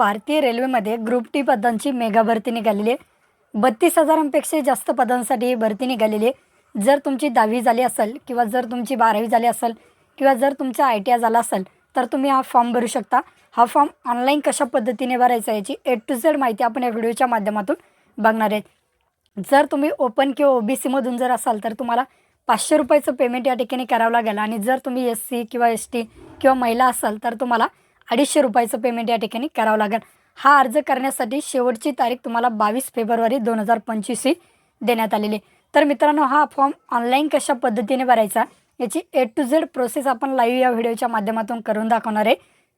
भारतीय रेल्वेमध्ये group T पदांची मेगा भरती निघालेली आहे. बत्तीस हजारांपेक्षा जास्त पदांसाठी ही भरती निघालेली आहे. जर तुमची दहावी झाली असेल किंवा जर तुमची बारावी झाली असेल किंवा जर तुमचा आय टी आय झाला असेल तर तुम्ही हा फॉर्म भरू शकता. हा फॉर्म ऑनलाईन कशा पद्धतीने भरायचा याची ए टू झेड माहिती आपण या व्हिडिओच्या माध्यमातून बघणार आहे. जर तुम्ही ओपन किंवा ओ बी सीमधून जर असाल तर तुम्हाला पाचशे रुपयाचं पेमेंट या ठिकाणी करावं लागेल. आणि जर तुम्ही एस सी किंवा एस टी किंवा महिला असाल तर तुम्हाला अडीचशे रुपयाचं पेमेंट या ठिकाणी करावं लागेल. हा अर्ज करण्यासाठी शेवटची तारीख तुम्हाला बावीस फेब्रुवारी दोन हजार पंचवीस ही देण्यात आलेली आहे. तर मित्रांनो हा फॉर्म ऑनलाईन कशा पद्धतीने भरायचा याची ए टू झेड प्रोसेस आपण लाईव्ह या व्हिडिओच्या माध्यमातून करून दाखवणार आहे.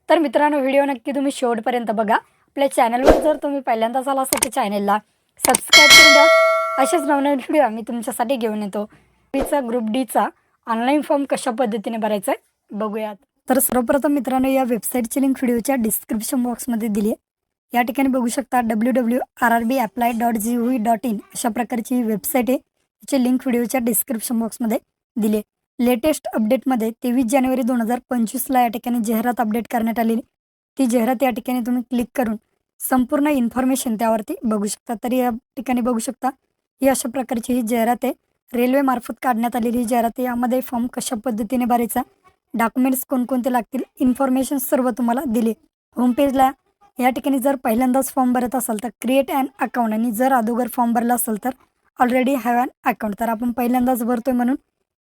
तर मित्रांनो व्हिडिओ नक्की तुम्ही शेवटपर्यंत बघा. आपल्या चॅनलवर जर तुम्ही पहिल्यांदाच आला असेल तर चॅनलला सबस्क्राईब करून द्या असेच नवनवीन व्हिडिओ आम्ही तुमच्यासाठी घेऊन येतो. चा ग्रुप डीचा ऑनलाईन फॉर्म कशा पद्धतीने भरायचा आहे बघूयात. तर सर्वप्रथम मित्रांनो या वेबसाईटची लिंक व्हिडिओच्या डिस्क्रिप्शन बॉक्समध्ये दिली आहे. या ठिकाणी बघू शकता W W R R B apply dot G V dot in अशा प्रकारची ही वेबसाईट आहे. याची लिंक व्हिडिओच्या डिस्क्रिप्शन बॉक्समध्ये दिली आहे. लेटेस्ट अपडेटमध्ये तेवीस जानेवारी दोन हजार पंचवीसला या ठिकाणी जाहिरात अपडेट करण्यात आलेली ती जाहिरात या ठिकाणी तुम्ही क्लिक करून संपूर्ण इन्फॉर्मेशन त्यावरती बघू शकता. तरी या ठिकाणी बघू शकता ही अशा प्रकारची ही जाहिरात आहे. रेल्वेमार्फत काढण्यात आलेली ही जाहिरात यामध्ये फॉर्म कशा पद्धतीने भरायचा डॉक्युमेंट्स कोणकोणते लागतील इन्फॉर्मेशन सर्व तुम्हाला दिले. होमपेजला या ठिकाणी जर पहिल्यांदाच फॉर्म भरत असाल तर क्रिएट अँड अकाउंट आणि जर अगोदर फॉर्म भरला असेल तर ऑलरेडी हॅव अन अकाउंट तर आपण पहिल्यांदाच भरतोय म्हणून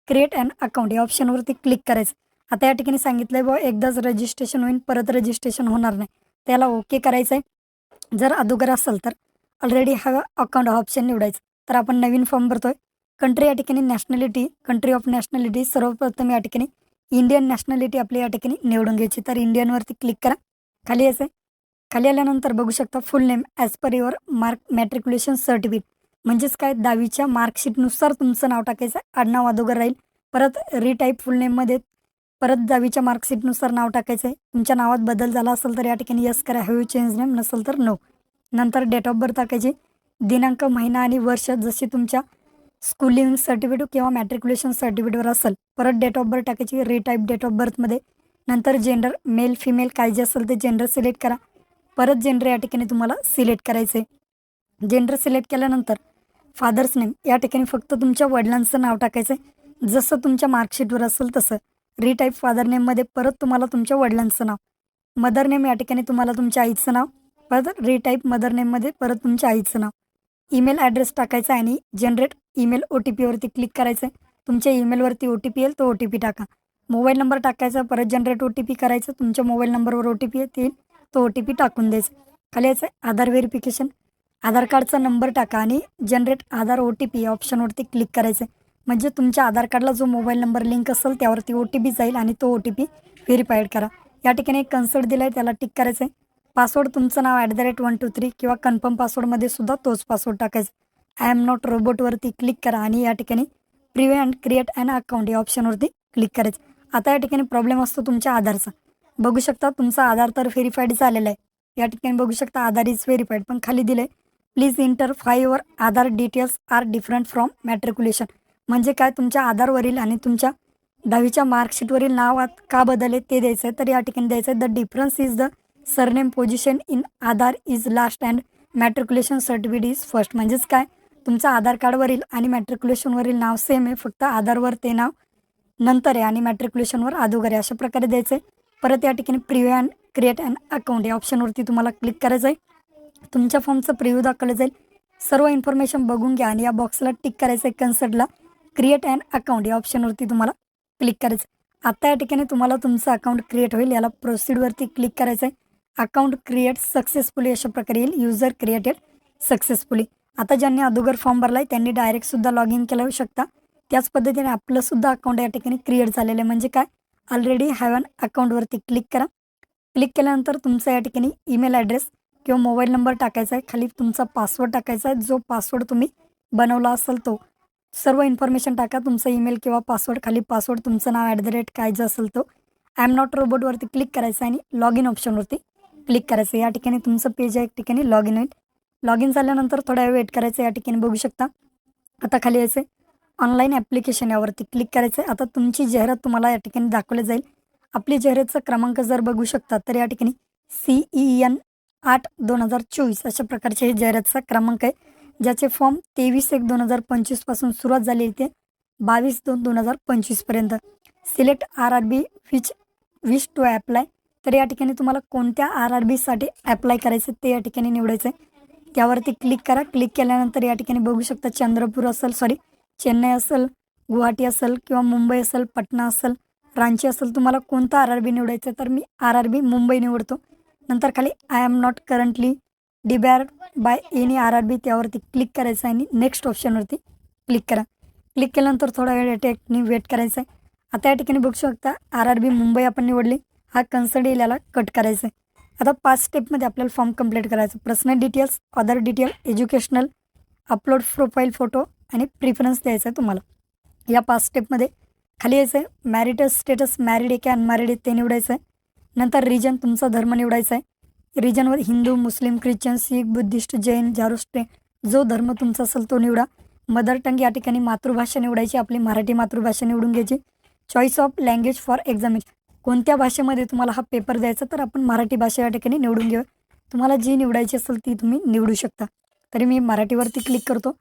क्रिएट अँड अकाउंट या ऑप्शनवरती क्लिक करायचं. आता या ठिकाणी सांगितलं आहे बाबा एकदाच रजिस्ट्रेशन होईल परत रजिस्ट्रेशन होणार नाही. त्याला ओके करायचं आहे जर अगोदर असेल तर ऑलरेडी हॅव अकाउंट हा ऑप्शन निवडायचं. तर आपण नवीन फॉर्म भरतोय. कंट्री या ठिकाणी नॅशनॅलिटी कंट्री ऑफ नॅशनॅलिटी सर्वप्रथम या ठिकाणी इंडियन नॅशनॅलिटी आपली या ठिकाणी निवडून घ्यायची. तर इंडियनवरती क्लिक करा. खाली यायचं खाली आल्यानंतर बघू शकता full name as per your mark matriculation certificate म्हणजेच काय? दहावीच्या मार्कशीटनुसार तुमचं नाव टाकायचं आडनाव अदोगर राहील. परत रिटाईप फुल नेममध्ये परत दहावीच्या मार्कशीटनुसार नाव टाकायचं आहे तुमच्या नावात बदल झाला असेल तर या ठिकाणी यस करा. हॅव यू चेंज नेम नसेल तर नो नंतर डेट ऑफ बर्थ टाकायची. दिनांक महिना आणि वर्ष जशी तुमच्या स्कूलिंग सर्टिफिकेट किंवा मॅट्रिक्युलेशन सर्टिफिकेटवर असेल परत डेट ऑफ बर्थ टाकायची रिटाईप डेट ऑफ बर्थमध्ये नंतर जेंडर मेल फिमेल काय जे असेल ते जेंडर सिलेक्ट करा. परत जेंडर या ठिकाणी तुम्हाला सिलेक्ट करायचं. आहे जेंडर सिलेक्ट केल्यानंतर फादर्स नेम या ठिकाणी फक्त तुमच्या वडिलांचं नाव टाकायचं आहे जसं तुमच्या मार्कशीटवर असेल तसं रिटाईप फादर नेममध्ये परत तुम्हाला तुमच्या वडिलांचं नाव मदर नेम या ठिकाणी तुम्हाला तुमच्या आईचं नाव परत रिटाईप मदर नेममध्ये परत तुमच्या आईचं नाव. ईमेल ॲड्रेस टाकायचा आणि जनरेट ईमेल ओ टी पीवरती क्लिक करायचं आहे तुमच्या ईमेलवरती ओ टी पी येईल तो ओ टी पी टाका. मोबाईल नंबर टाकायचा परत जनरेट ओ टी पी करायचं तुमच्या मोबाईल नंबरवर ओ टी पी येईल तो ओ टी पी टाकून द्यायचा. खाली यायचं आहे आधार व्हेरिफिकेशन आधार कार्डचा नंबर टाका आणि generate Aadhaar O T P या ऑप्शनवरती क्लिक करायचं आहे म्हणजे तुमच्या आधार कार्डला जो मोबाईल नंबर लिंक असेल त्यावरती ओ टी पी जाईल आणि तो ओ टी पी व्हेरीफाईड करा. या ठिकाणी एक कन्सल्ट दिला आहे त्याला टिक करायचं आहे पासवर्ड तुमचं नाव at the rate one two three किंवा कन्फर्म पासवर्डमध्ये सुद्धा तोच पासवर्ड टाकायचा. आय एम नॉट रोबोटवरती क्लिक करा आणि या ठिकाणी preview and create and account या ऑप्शनवरती क्लिक करायचं. आता या ठिकाणी प्रॉब्लेम असतो तुमच्या आधारचा. बघू शकता तुमचा आधार तर व्हेरीफाईड झालेला आहे. या ठिकाणी बघू शकता आधार इज व्हेरीफाईड पण खाली दिलं आहे please enter five Aadhaar details are different from matriculation म्हणजे काय? तुमच्या आधारवरील आणि तुमच्या दहावीच्या मार्कशीटवरील नावात का बदलले ते द्यायचं आहे. तर या ठिकाणी द्यायचं आहे the difference is the surname position in Aadhaar is last and matriculation certificate is first म्हणजेच काय? तुमचं आधार कार्डवरील आणि मॅट्रिक्युलेशनवरील नाव सेम आहे. फक्त आधारवर ते नाव नंतर आहे आणि मॅट्रिक्युलेशनवर अधोगर आहे अशा प्रकारे द्यायचं आहे परत या ठिकाणी preview and create and account या ऑप्शनवरती तुम्हाला क्लिक करायचं आहे. तुमच्या फॉर्मचं प्रिव्ह्यू दाखवलं जाईल. सर्व इन्फॉर्मेशन बघून घ्या आणि या बॉक्सला टिक करायचं आहे कन्सर्टला क्रिएट अँड अकाउंट या ऑप्शनवरती तुम्हाला क्लिक करायचं आत्ता या ठिकाणी तुम्हाला तुमचं अकाउंट क्रिएट होईल. याला प्रोसीडवरती क्लिक करायचं आहे. अकाउंट क्रिएट सक्सेसफुली अशा प्रकारे येईल. युजर क्रिएटेड सक्सेसफुली आता ज्यांनी अगोदर फॉर्म भरला आहे त्यांनी डायरेक्टसुद्धा लॉग इन केलं शकता. त्याच पद्धतीने आपलं सुद्धा अकाउंट या ठिकाणी क्रिएट झालेलं आहे. म्हणजे काय? ऑलरेडी हॅव अन अकाउंटवरती क्लिक करा. क्लिक केल्यानंतर तुमचा या ठिकाणी ईमेल ॲड्रेस किंवा मोबाईल नंबर टाकायचा आहे. खाली तुमचा पासवर्ड टाकायचा आहे. जो पासवर्ड तुम्ही बनवला असेल तो सर्व इन्फॉर्मेशन टाका. तुमचा ईमेल किंवा पासवर्ड खाली पासवर्ड तुमचं नाव ॲट द रेट काय जे असेल तो. आय एम नॉट रोबोटवरती क्लिक करायचं आणि लॉग इन ऑप्शनवरती क्लिक करायचं. या ठिकाणी तुमचं पेज या ठिकाणी लॉग इन होईल. लॉग इन झाल्यानंतर थोडा वेळ वेट करायचं या ठिकाणी बघू शकता. आता खाली यायचं ऑनलाईन ॲप्लिकेशन यावरती क्लिक करायचं आहे. आता तुमची जाहिरात तुम्हाला या ठिकाणी दाखवली जाईल. आपली जाहिरातचा क्रमांक जर बघू शकता तर या ठिकाणी सी ई एन आठ दोन हजार चोवीस अशा प्रकारचे हे जाहिरातचा क्रमांक आहे. ज्याचे फॉर्म तेवीस एक दोन हजार पंचवीसपासून सुरुवात झाली ते बावीस दोन दोन हजार पंचवीसपर्यंत select R R B which wish to apply तर या ठिकाणी तुम्हाला कोणत्या आर आर बीसाठी ॲप्लाय करायचं ते या ठिकाणी निवडायचं आहे. त्यावरती क्लिक करा. क्लिक केल्यानंतर या ठिकाणी बघू शकता चंद्रपूर असेल सॉरी चेन्नई असेल गुवाहाटी असेल किंवा मुंबई असेल पटना असेल रांची असेल तुम्हाला कोणता आर आर बी निवडायचं आहे? तर मी आर आर बी मुंबई निवडतो. नंतर खाली I am not currently debar by any R R B त्यावरती क्लिक करायचं आहे आणि नेक्स्ट ऑप्शनवरती क्लिक करा. क्लिक केल्यानंतर थोडा वेळ या वेट करायचं आहे. आता या ठिकाणी बघू शकता आर आर बी मुंबई आपण निवडली. हा कन्सर्ट याला कट करायचा आहे. आता पाच स्टेपमध्ये आपल्याला फॉर्म कंप्लीट करायचं. Personal details other detail educational upload profile photo आणि प्रिफरन्स द्यायचा आहे तुम्हाला. या पाच स्टेपमध्ये खाली यायचं आहे. मॅरिटल स्टेटस मॅरिड आहे की अनमॅरिड आहे ते निवडायचं आहे. नंतर रिजन तुमचा धर्म निवडायचा आहे. रिजनवर Hindu Muslim Christian Sikh Buddhist Jain Zoroastrian जो धर्म तुमचा असेल तो निवडा. मदर टंग या ठिकाणी मातृभाषा निवडायची. आपली मराठी मातृभाषा निवडून घ्यायची. Choice of language for examination कोणत्या भाषेमध्ये तुम्हाला हा पेपर द्यायचा तर आपण मराठी भाषा या ठिकाणी निवडून घेऊ तुम्हाला जी निवडायची असेल ती तुम्ही निवडू शकता. तरी मी मराठीवरती क्लिक करतो.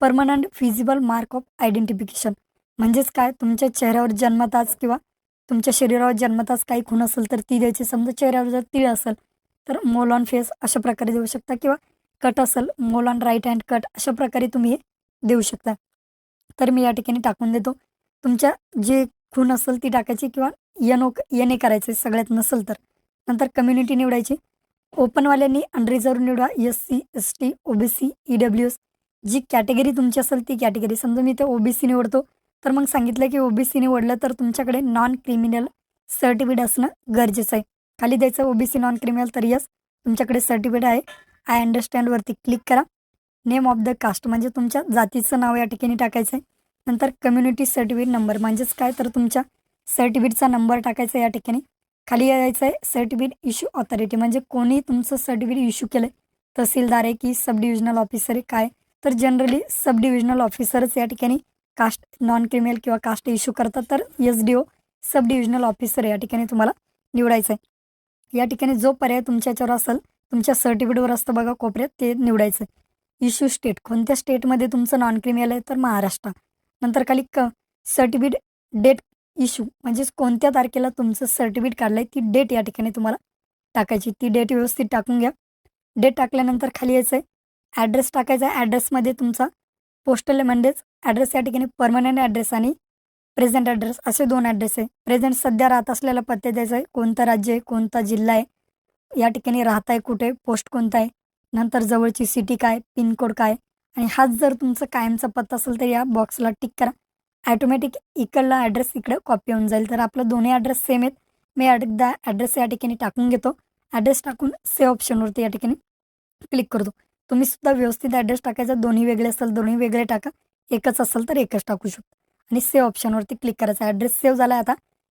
Permanent visible mark of identification म्हणजेच काय? तुमच्या चेहऱ्यावर जन्मताच किंवा तुमच्या शरीरावर जन्मताच काही खून असेल तर ती द्यायची. समजा चेहऱ्यावर जर तीळ असेल तर मोल ऑन फेस अशा प्रकारे देऊ शकता. किंवा कट असेल मोल ऑन राईट हँड कट अशा प्रकारे तुम्ही हे देऊ शकता. तर मी या ठिकाणी टाकून देतो. तुमच्या जे खून असेल ती टाकायची किंवा एन ओ एन ए करायचे सगळ्यात नसेल तर. नंतर कम्युनिटी निवडायची. ओपनवाल्यांनी अनरिझर्व निवडा. S C S T O B C E W S G category तुमची असेल ती कॅटेगरी समजा मी ते ओ बी सी निवडतो तर मग सांगितलं की ओ बी सी निवडलं तर तुमच्याकडे नॉन क्रिमिनल सर्टिफिकेट असणं गरजेचं आहे. खाली द्यायचं O B C non criminal तर यस तुमच्याकडे सर्टिफिकेट आहे. आय अंडरस्टँडवरती क्लिक करा. नेम ऑफ द कास्ट म्हणजे तुमच्या जातीचं नाव या ठिकाणी टाकायचं आहे. नंतर कम्युनिटी सर्टिफिकेट नंबर म्हणजेच काय तर तुमच्या सर्टिफिकेटचा नंबर टाकायचा या ठिकाणी. खाली यायचं आहे सर्टिफिकेट इश्यू ऑथॉरिटी. म्हणजे कोणी तुमचं सर्टिफिकेट इश्यू केलं आहे तहसीलदार आहे की सब डिव्हिजनल ऑफिसर आहे काय? तर जनरली सब डिव्हिजनल ऑफिसरच या ठिकाणी कास्ट नॉन क्रिमिनल किंवा कास्ट इश्यू करतात. तर S D O sub divisional officer या ठिकाणी तुम्हाला निवडायचं आहे या ठिकाणी जो पर्याय तुमच्या याच्यावर असेल तुमच्या सर्टिफिकेटवर असतं बघा कोपऱ्यात ते निवडायचं इश्यू स्टेट. कोणत्या स्टेटमध्ये तुमचं नॉन क्रिमिनल आहे? तर महाराष्ट्र. नंतर खाली क सर्टिफिकेट डेट इश्यू म्हणजेच कोणत्या तारखेला तुमचं सर्टिफिकेट काढलं आहे ती डेट या ठिकाणी तुम्हाला टाकायची. ती डेट व्यवस्थित टाकून घ्या. डेट टाकल्यानंतर खाली यायचं आहे ॲड्रेस टाकायचा. आहे ॲड्रेसमध्ये तुमचा पोस्टल म्हणजेच ॲड्रेस या ठिकाणी परमनंट ॲड्रेस आणि प्रेझेंट ॲड्रेस असे दोन ॲड्रेस आहे. प्रेझेंट सध्या राहत असलेला पत्ते द्यायचा आहे. कोणतं राज्य आहे कोणता जिल्हा आहे या ठिकाणी राहत आहे कुठे पोस्ट कोणता आहे नंतर जवळची सिटी काय पिनकोड काय आणि हाच जर तुमचं कायमचा पत्ता असेल तर या बॉक्सला टिक करा. ॲटोमॅटिक इकडला ॲड्रेस इकडे कॉपी होऊन जाईल. तर आपलं दोन्ही ॲड्रेस सेम आहेत. मी एकदा ॲड्रेस या ठिकाणी टाकून घेतो. ॲड्रेस टाकून सेव ऑप्शनवरती या ठिकाणी क्लिक करतो. तुम्ही सुद्धा व्यवस्थित ॲड्रेस टाकायचा. दोन्ही वेगळे असेल दोन्ही वेगळे टाका. एकच असेल तर एकच टाकू शकतो. आणि सेव ऑप्शनवरती क्लिक करायचा. ॲड्रेस सेव्ह झाला आहे आता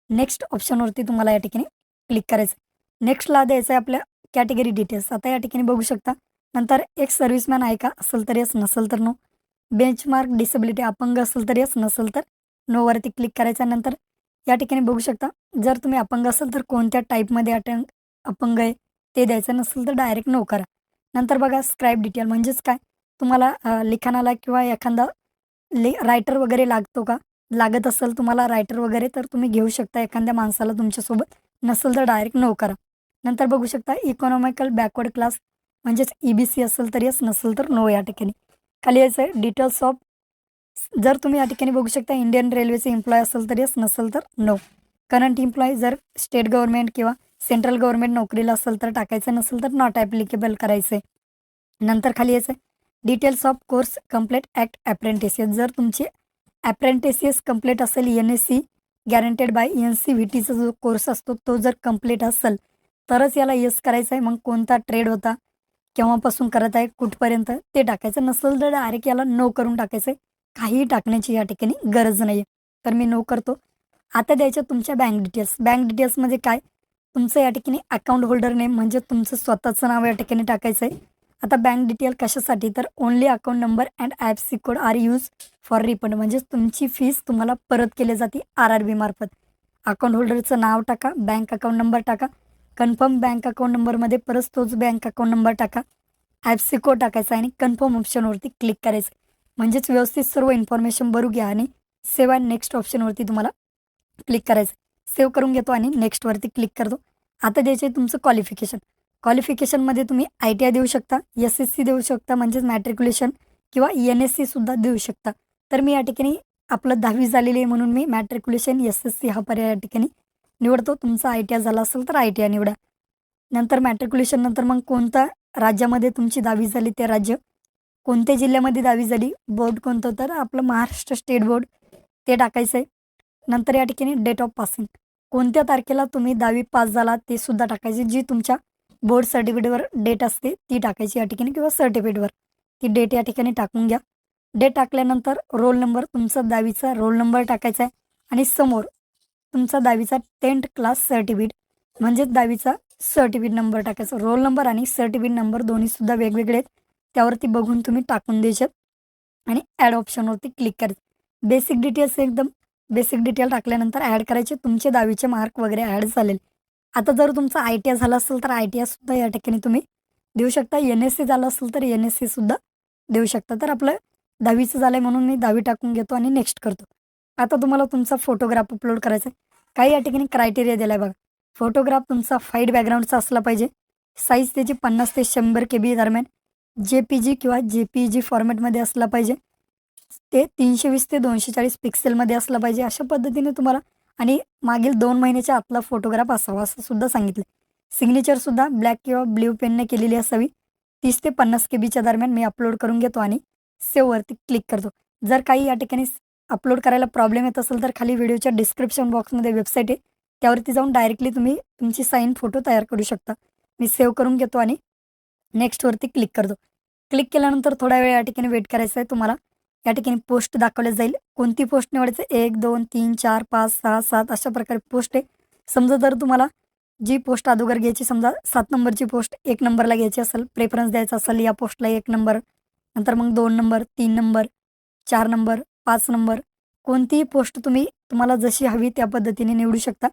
नेक्स्ट ऑप्शनवरती तुम्हाला या ठिकाणी क्लिक करायचं. नेक्स्टला द्यायचं आहे आपल्या कॅटेगरी डिटेल्स आता या ठिकाणी बघू शकता. नंतर एक सर्व्हिसमॅन आहे का? असेल तर यस नसेल तर नो बेंचमार्क डिसेबिलिटी अपंग असेल तर येस नसेल तर नोवरती क्लिक करायचं नंतर या ठिकाणी बघू शकता जर तुम्ही अपंग असेल तर कोणत्या टाईपमध्ये अटंग अपंग आहे ते द्यायचं नसेल तर डायरेक्ट नो करा. नंतर बघा स्क्राईब डिटेल म्हणजेच काय? तुम्हाला लिखाणाला किंवा एखादा ले रायटर वगैरे लागतो का? लागत असेल तुम्हाला रायटर वगैरे तर तुम्ही घेऊ शकता एखाद्या माणसाला तुमच्यासोबत नसेल तर डायरेक्ट नो करा. नंतर बघू शकता इकॉनॉमिकल बॅकवर्ड क्लास म्हणजेच ई बी सी असेल तर येस नसेल तर नो या ठिकाणी. खाली यायचं आहे. डिटेल्स ऑफ जर तुम्ही या ठिकाणी बघू शकता इंडियन रेल्वेचे एम्प्लॉय असेल तर येस नसेल तर नो करंट एम्प्लॉय जर स्टेट गव्हर्नमेंट किंवा सेंट्रल गव्हर्नमेंट नोकरीला असेल तर टाकायचं नसेल तर नॉट ॲप्लिकेबल करायचं आहे नंतर खाली यायचं आहे. Details of course complete act apprentices जर तुमची ॲप्रेंटिसियस कंप्लीट असेल N S C guaranteed by N C V टीचा जो कोर्स असतो तो जर कंप्लीट असेल तरच याला यस करायचं आहे मग कोणता ट्रेड होता? केव्हापासून करत आहे कुठपर्यंत ते टाकायचं नसेल तर डायरेक्ट याला नो करून टाकायचं. आहे काहीही टाकण्याची या ठिकाणी गरज नाही आहे तर मी नो करतो. आता द्यायच्या तुमच्या बँक डिटेल्स बँक डिटेल्स म्हणजे काय? तुमचं या ठिकाणी अकाउंट होल्डर नेम म्हणजे तुमचं स्वतःचं नाव या ठिकाणी टाकायचं आहे आता बँक डिटेल कशासाठी? तर only account number and app C code are use for refund म्हणजेच तुमची फीस तुम्हाला परत केली जाते आर आर बी मार्फत. अकाउंट होल्डरचं नाव टाका बँक अकाउंट नंबर टाका. कन्फर्म बँक अकाउंट नंबरमध्ये परत तोच बँक अकाउंट नंबर टाका. ॲपसी कोड टाकायचा आणि कन्फर्म ऑप्शनवरती क्लिक करायचं. म्हणजेच व्यवस्थित सर्व इन्फॉर्मेशन भरू घ्या आणि सेव्ह अँड नेक्स्ट ऑप्शनवरती तुम्हाला क्लिक करायचं. सेव्ह करून घेतो आणि नेक्स्टवरती क्लिक करतो. आता द्यायचं आहे तुमचं क्वालिफिकेशन क्वालिफिकेशनमध्ये तुम्ही आय टी आय देऊ शकता एस एस सी देऊ शकता म्हणजेच मॅट्रिक्युलेशन किंवा एन एस सीसुद्धा देऊ शकता. तर मी या ठिकाणी आपलं दहावी झालेली आहे म्हणून मी मॅट्रिक्युलेशन एस एस सी हा पर्याय या ठिकाणी निवडतो तुमचा आय टी आय झाला असेल तर आय टी आय निवडा. नंतर मॅट्रिक्युलेशन नंतर मग कोणत्या राज्यामध्ये तुमची दहावी झाली ते राज्य? कोणत्या जिल्ह्यामध्ये दहावी झाली? बोर्ड कोणतं? तर आपलं महाराष्ट्र स्टेट बोर्ड ते टाकायचं आहे नंतर या ठिकाणी डेट ऑफ पासिंग कोणत्या तारखेला तुम्ही दहावी पास झाला ते सुद्धा टाकायचे. जी तुमच्या बोर्ड सर्टिफिकेटवर डेट असते ती टाकायची या ठिकाणी किंवा सर्टिफिकेटवर ती डेट या ठिकाणी टाकून घ्या. डेट टाकल्यानंतर रोल नंबर तुमचा दहावीचा रोल नंबर टाकायचा आहे आणि समोर तुमचा दहावीचा टेंथ क्लास सर्टिफिकेट म्हणजेच दहावीचा सर्टिफिकेट नंबर टाकायचा. रोल नंबर आणि सर्टिफिकेट नंबर दोन्हीसुद्धा वेगवेगळे आहेत. त्यावरती बघून तुम्ही टाकून द्यायच्यात आणि ॲड ऑप्शनवरती क्लिक करायचं. बेसिक डिटेल्स एकदम बेसिक डिटेल टाकल्यानंतर ॲड करायचे. तुमचे दहावीचे मार्क वगैरे ॲड झालेले. आता जर तुमचा आय टी आय झाला असेल तर आय टी आयसुद्धा या ठिकाणी तुम्ही देऊ शकता. एन एस सी झालं असेल तर एन एस सीसुद्धा देऊ शकता. तर आपलं दहावीचं झालं आहे म्हणून मी दहावी टाकून घेतो आणि नेक्स्ट करतो. आता तुम्हाला तुमचा फोटोग्राफ अपलोड करायचा आहे. काही या ठिकाणी क्रायटेरिया दिला आहे बघा. फोटोग्राफ तुमचा फाईट बॅकग्राऊंडचा असला पाहिजे. साईज त्याची पन्नास ते शंभर के बी दरम्यान. जे पी जी किंवा जे पी जी फॉर्मॅटमध्ये असला पाहिजे. ते तीनशे वीस ते दोनशे चाळीस पिक्सेलमध्ये असलं पाहिजे. अशा पद्धतीने तुम्हाला आणि मागील दोन महिन्याच्या आतला फोटोग्राफ असावा असं सुद्धा सांगितलं. सिग्नेचरसुद्धा ब्लॅक किंवा ब्ल्यू पेनने केलेली असावी. तीस ते पन्नास के बीच्या दरम्यान मी अपलोड करून घेतो आणि सेववरती क्लिक करतो. जर काही या ठिकाणी अपलोड करायला प्रॉब्लेम येत असेल तर खाली व्हिडिओच्या डिस्क्रिप्शन बॉक्समध्ये वेबसाईट आहे. त्यावरती जाऊन डायरेक्टली तुम्ही तुमची साईन फोटो तयार करू शकता. मी सेव्ह करून घेतो आणि नेक्स्टवरती क्लिक करतो. क्लिक केल्यानंतर थोडा वेळ या ठिकाणी वेट करायचं आहे तुम्हाला. या ठिकाणी पोस्ट दाखवल्या जाईल. कोणती पोस्ट निवडायचं? एक दोन तीन चार पाच सहा सात अशा प्रकारे पोस्ट आहे. समजा जर तुम्हाला जी पोस्ट अगोदर घ्यायची समजा सात नंबरची पोस्ट एक नंबरला घ्यायची असेल प्रेफरन्स द्यायचा असेल या पोस्टला एक नंबर नंतर मग दोन नंबर तीन नंबर चार नंबर पाच नंबर. कोणतीही पोस्ट तुम्ही तुम्हाला जशी हवी त्या पद्धतीने निवडू शकता.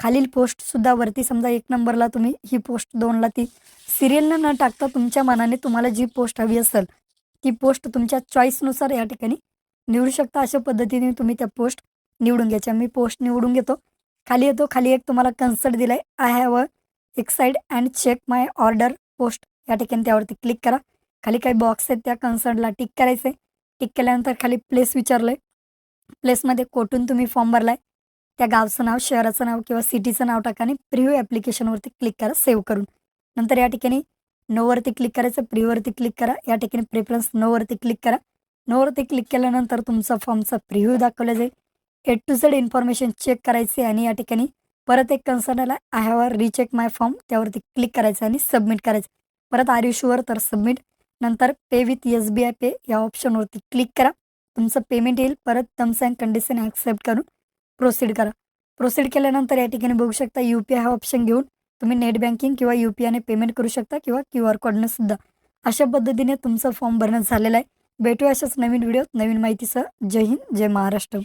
खालील पोस्टसुद्धा वरती समजा एक नंबरला तुम्ही ही पोस्ट दोनला ती सिरियलनं न टाकता तुमच्या मनाने तुम्हाला जी पोस्ट हवी असेल ती पोस्ट तुमच्या चॉईसनुसार या ठिकाणी निवडू शकता. अशा पद्धतीने तुम्ही त्या पोस्ट निवडून घ्यायच्या मी पोस्ट निवडून घेतो खाली येतो. खाली एक तुम्हाला कन्सल्ट दिला आहे I have a excite and check my order post या ठिकाणी त्यावरती क्लिक करा. खाली काही बॉक्स आहेत त्या कन्सर्टला टिक करायचं आहे टिक केल्यानंतर खाली प्लेस विचारलं आहे प्लेसमध्ये कोठून तुम्ही फॉर्म भरला आहे त्या गावचं नाव शहराचं नाव किंवा सिटीचं नाव टाका आणि प्रिव्ह्यू ॲप्लिकेशनवरती क्लिक करा सेव्ह करून. नंतर या ठिकाणी नोवरती क्लिक करायचं प्रिव्ह्यूवरती क्लिक करा. या ठिकाणी प्रेफरन्स नोवरती क्लिक करा. नोवरती क्लिक केल्यानंतर तुमचा फॉर्मचा प्रिव्ह्यू दाखवला जाईल. A to Z information check करायचे आणि या ठिकाणी परत एक कन्सर्न आला I have a recheck my form त्यावरती क्लिक करायचं आणि सबमिट करायचं. परत आर शुअर तर सबमिट नंतर pay with S B I pay या ऑप्शनवरती क्लिक करा. तुमचं पेमेंट येईल. परत टर्म्स अँड कंडिशन ॲक्सेप्ट करून प्रोसीड करा. प्रोसीड केल्यानंतर या ठिकाणी बघू शकता यू पी आय हा ऑप्शन घेऊन तुम्ही नेट बँकिंग किंवा यू पी आयने पेमेंट करू शकता किंवा क्यू आर कोडनं सुद्धा. अशा पद्धतीने तुमचं फॉर्म भरणं झालेलं आहे. भेटू अशाच नवीन व्हिडिओत नवीन माहितीसह. जय हिंद जय महाराष्ट्र.